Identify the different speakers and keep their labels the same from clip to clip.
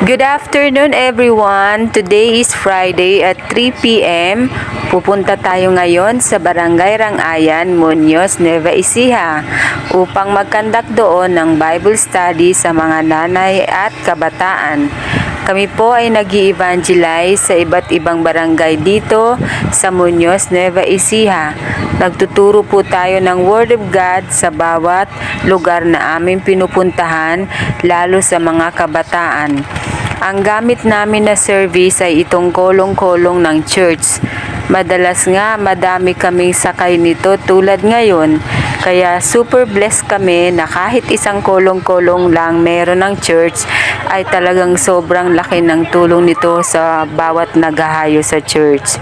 Speaker 1: Good afternoon everyone. Today is Friday at 3 p.m. Pupunta tayo ngayon sa Barangay Rangayan, Muñoz, Nueva Ecija upang magkandak doon ng Bible study sa mga nanay at kabataan. Kami po ay nag evangelize sa iba't ibang barangay dito sa Muñoz, Nueva Ecija. Nagtuturo po tayo ng Word of God sa bawat lugar na aming pinupuntahan, lalo sa mga kabataan. Ang gamit namin na service ay itong kolong-kolong ng church. Madalas nga madami kaming sakay nito tulad ngayon. Kaya super blessed kami na kahit isang kolong-kolong lang meron ng church ay talagang sobrang laki ng tulong nito sa bawat naghahayo sa church.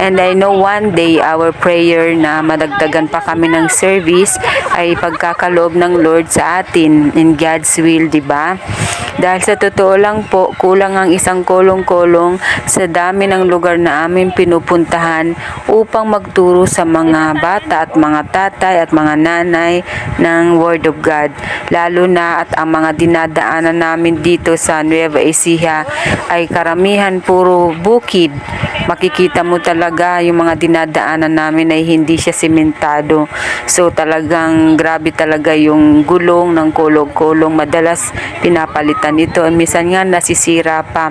Speaker 1: And I know one day our prayer na madagdagan pa kami ng service ay pagkakaloob ng Lord sa atin in God's will, di ba? Dahil sa totoo lang po, kulang ang isang kolong-kolong sa dami ng lugar na aming pinupuntahan upang magturo sa mga bata at mga tatay at mga nanay ng Word of God. Lalo na at ang mga dinadaanan namin dito sa Nueva Ecija ay karamihan puro bukid. Makikita mo talaga yung mga dinadaanan namin ay hindi siya simentado. So talagang grabe talaga yung gulong ng kulog-kulong. Madalas pinapalitan ito. Minsan nga nasisira pa.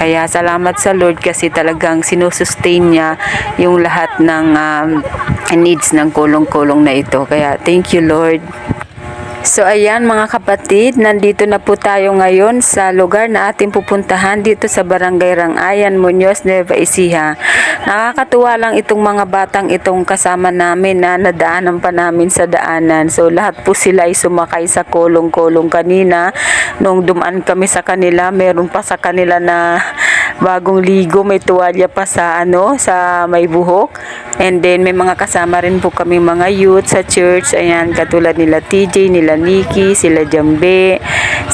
Speaker 1: Kaya salamat sa Lord kasi talagang sinusustain niya yung lahat ng um, needs ng kulong-kulong na ito. Kaya thank you Lord. So ayan mga kapatid, nandito na po tayo ngayon sa lugar na ating pupuntahan dito sa Barangay Rangayan, Muñoz, Nueva Ecija. Nakakatuwa lang itong mga batang itong kasama namin na nadaanan pa namin sa daanan. So lahat po sila ay sumakay sa kolong-kolong kanina. Nung dumaan kami sa kanila, meron pa sa kanila na bagong ligo, may tuwalya pa sa ano, sa may buhok. And then may mga kasama rin po kami mga youth sa church. Ayan, katulad nila TJ, nila Nikki, sila Jambe,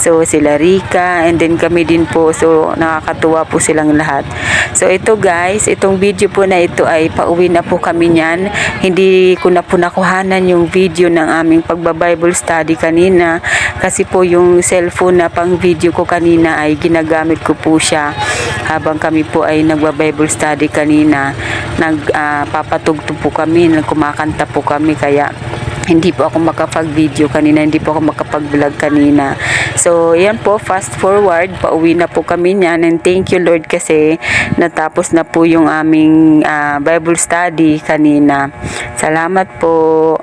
Speaker 1: so sila Rika, and then kami din po. So nakakatuwa po silang lahat. So ito guys, itong video po na ito ay pauwi na po kami niyan. Hindi ko na po nakuhanan yung video ng aming pagba-Bible study kanina kasi po yung cellphone na pang video ko kanina ay ginagamit ko po siya habang kami po ay nagba-Bible study kanina. Nagpapatugtog po kami, nagkumakanta po kami kaya hindi po ako makapag-video kanina, hindi po ako makapag-vlog kanina. So, yan po, fast forward, pauwi na po kami niyan and thank you Lord kasi natapos na po yung aming ah, Bible study kanina. Salamat po.